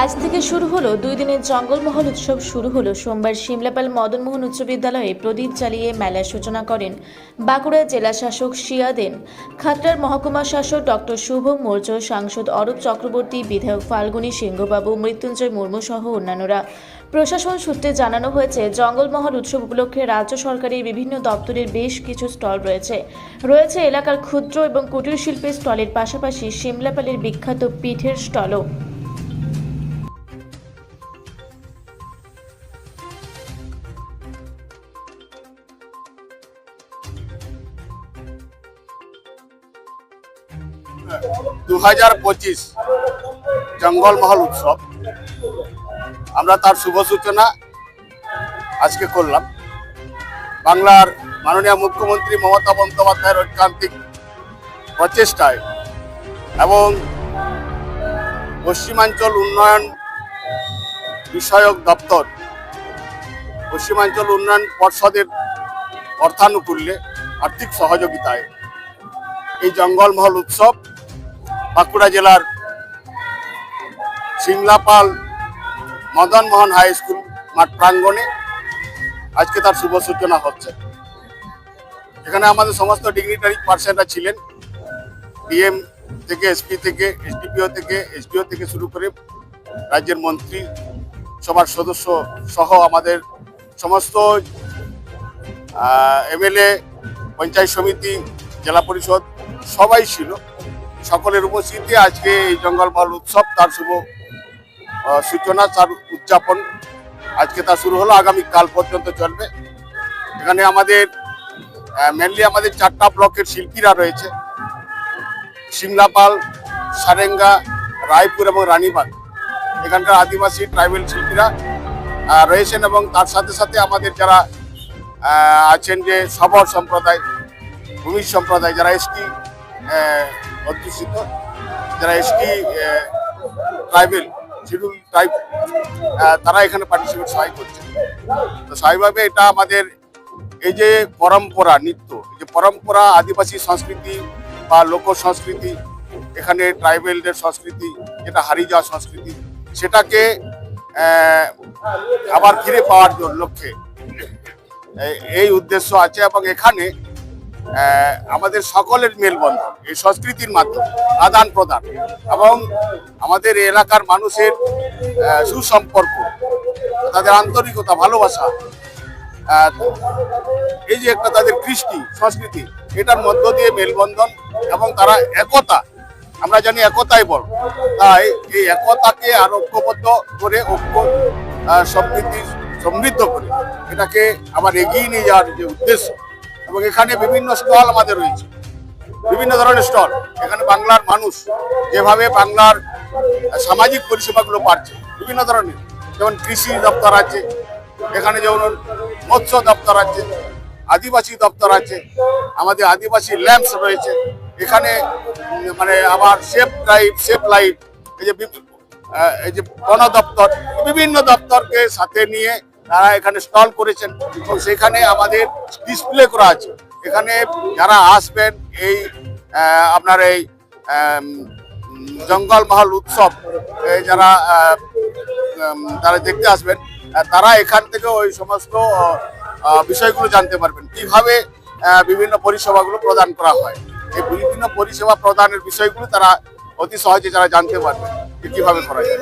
আজ থেকে শুরু হলো দুই দিনের জঙ্গলমহল উৎসব। শুরু হলো সোমবার সিমলাপাল মদনমোহন উচ্চ বিদ্যালয়ে প্রদীপ চালিয়ে মেলার সূচনা করেন বাঁকুড়া জেলা শাসক শিয়াদেন খাতড়ার মহকুমা শাসক ডক্টর শুভ মৌর্য, সাংসদ অরূপ চক্রবর্তী, বিধায়ক ফাল্গুনী সিংহবাবু, মৃত্যুঞ্জয় মুর্মু সহ অন্যান্যরা। প্রশাসন সূত্রে জানানো হয়েছে, জঙ্গলমহল উৎসব উপলক্ষে রাজ্য সরকারের বিভিন্ন দপ্তরের বেশ কিছু স্টল রয়েছে। রয়েছে এলাকার ক্ষুদ্র এবং কুটির শিল্পের স্টলের পাশাপাশি সিমলাপালের বিখ্যাত পিঠের স্টলও। দু হাজার পঁচিশ জঙ্গলমহল উৎসব। আমরা তার শুভ সূচনা আজকে করলাম। বাংলার মাননীয় মুখ্যমন্ত্রী মমতা বন্দ্যোপাধ্যায়ের ঐকান্তিক প্রচেষ্টায় এবং পশ্চিমাঞ্চল উন্নয়ন বিষয়ক দপ্তর, পশ্চিমাঞ্চল উন্নয়ন পর্ষদের অর্থানুকূল্যে আর্থিক সহযোগিতায় এই জঙ্গলমহল উৎসব বাঁকুড়া জেলার সিমলাপাল মদনমোহন হাই স্কুল মাঠ প্রাঙ্গণে আজকে তার শুভ সূচনা হচ্ছে। এখানে আমাদের সমস্ত ডিগনিটারি পার্সনরা ছিলেন। ডিএম থেকে এসপি থেকে এসডিপিও থেকে এসডিও থেকে শুরু করে রাজ্যের মন্ত্রী সবার সদস্য সহ আমাদের সমস্ত এমএলএ, পঞ্চায়েত সমিতি, জেলা পরিষদ সবাই ছিল। সকলের উপস্থিতিতে আজকে এই জঙ্গলমহল উৎসব, তার শুভ সূচনা, তার উদযাপন, আজকে তা শুরু হলো, আগামী কাল পর্যন্ত চলবে। এখানে আমাদের মেনলি আমাদের চারটা ব্লকের শিল্পীরা রয়েছে। সিমলাপাল সারেঙ্গা, রায়পুর এবং রানীবাগ এখানকার আদিবাসী ট্রাইবেল শিল্পীরা রয়েছেন এবং তার সাথে সাথে আমাদের যারা আছেন যে সবর সম্প্রদায় ভূমি সম্প্রদায়, যারা এসটি অধ্যুষিত। যারা এসটি ট্রাইবেল শিডিউল ট্রাইব তারা এখানে পার্টিসিপেট সহায় করছে। তো স্বাভাবিকভাবে এটা আমাদের এই যে পরম্পরা, নৃত্য, এই যে পরম্পরা, আদিবাসী সংস্কৃতি বা লোক সংস্কৃতি, এখানে ট্রাইবেলদের সংস্কৃতি, যেটা হারিয়ে যাওয়া সংস্কৃতি, সেটাকে আবার ফিরে পাওয়ার জন্য লক্ষ্যে। এই- উদ্দেশ্য আছে এবং এখানে আমাদের সকলের মেলবন্ধন, এই সংস্কৃতির মাধ্যমে আদান প্রদান এবং আমাদের এলাকার মানুষের সুসম্পর্ক, তাদের আন্তরিকতা, ভালোবাসা এই যে একটা তাদের কৃষ্টি, সংস্কৃতি, এটার মধ্য দিয়ে মেলবন্ধন এবং তারা একতা, আমরা জানি একতাই বল তাই এই একতাকে আর ঐক্যবদ্ধ করে, ঐক্য সমৃদ্ধি, সমৃদ্ধ করে এটাকে আবার এগিয়ে নিয়ে যাওয়ার যে উদ্দেশ্য এবং এখানে বিভিন্ন স্টল আমাদের রয়েছে। বিভিন্ন ধরনের স্টল। এখানে বাংলার মানুষ যেভাবে বাংলার সামাজিক পরিষেবাগুলো পাচ্ছে, বিভিন্ন ধরনের। যেমন কৃষি দপ্তর আছে, এখানে যেমন মৎস্য দপ্তর আছে, আদিবাসী দপ্তর আছে, আমাদের আদিবাসী ল্যাম্পস রয়েছে। এখানে মানে আবার সেফ লাইফ সেফ লাইফ, এই যে এই যে বন দপ্তর, বিভিন্ন দপ্তরকে সাথে নিয়ে তারা এখানে স্টল করেছেন এবং সেখানে আমাদের ডিসপ্লে করা আছে। এখানে যারা আসবেন এই আপনার এই আম, জঙ্গল মহল উৎসব যারা তারা দেখতে আসবেন তারা এখান থেকে ওই সমস্ত বিষয়গুলো জানতে পারবেন। কীভাবে বিভিন্ন পরিষেবাগুলো প্রদান করা হয়। এই বিভিন্ন পরিষেবা প্রদানের বিষয়গুলো তারা অতি সহজে যারা জানতে পারবে যে কীভাবে করা যায়।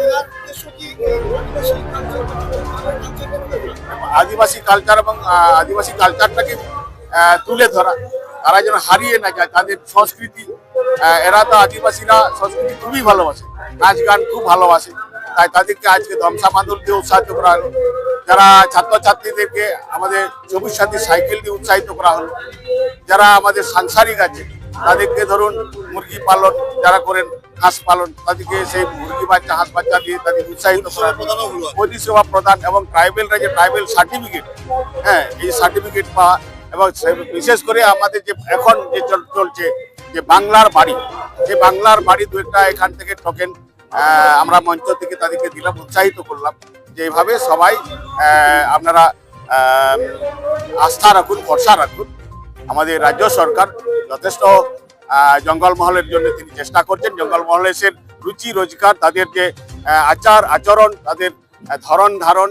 আদিবাসী কালচার এবং আদিবাসী কালচারটাকে তুলে ধরা। তারা যেন হারিয়ে না যায়, তাদের সংস্কৃতি এরা তো আদিবাসীরা সংস্কৃতি খুবই ভালোবাসে। নাচ গান খুব ভালোবাসে। তাই তাদেরকে আজকে ধ্বংসা বাঁধল দিয়ে উৎসাহিত করা হলো। যারা ছাত্রছাত্রীদেরকে আমাদের চব্বিশ সাথী সাইকেল দিয়ে উৎসাহিত করা হলো, যারা আমাদের সাংসারিক আছে, তাদেরকে ধরুন মুরগি পালন যারা করেন হাঁস পালন, তাদেরকে সেই মুরগি বাচ্চা হাঁস বাচ্চা দিয়ে তাদের উৎসাহিত করা। পরিষেবা প্রদান এবং ট্রাইবেলরা যে ট্রাইবেল সার্টিফিকেট হ্যাঁ এই সার্টিফিকেট পাওয়া এবং বিশেষ করে আমাদের যে এখন যে চল- চলছে, যে বাংলার বাড়ি, যে বাংলার বাড়ি দু একটা এখান থেকে টোকেন আমরা মঞ্চ থেকে তাদেরকে দিলাম, উৎসাহিত করলাম যে এইভাবে সবাই আপনারা আস্থা রাখুন, ভরসা রাখুন আমাদের রাজ্য সরকার যথেষ্ট জঙ্গলমহলের জন্য তিনি চেষ্টা করছেন। জঙ্গলমহলের রুচি রোজগার তাদের যে আচার আচরণ তাদের ধরন ধারণ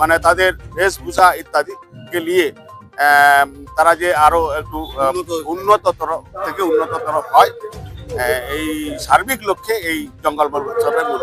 মানে তাদের বেশভূষা ইত্যাদিকে নিয়ে তারা যে আরও একটু উন্নততর থেকে উন্নততর হয় এই সার্বিক লক্ষ্যে এই জঙ্গলমহল উৎসবের মূল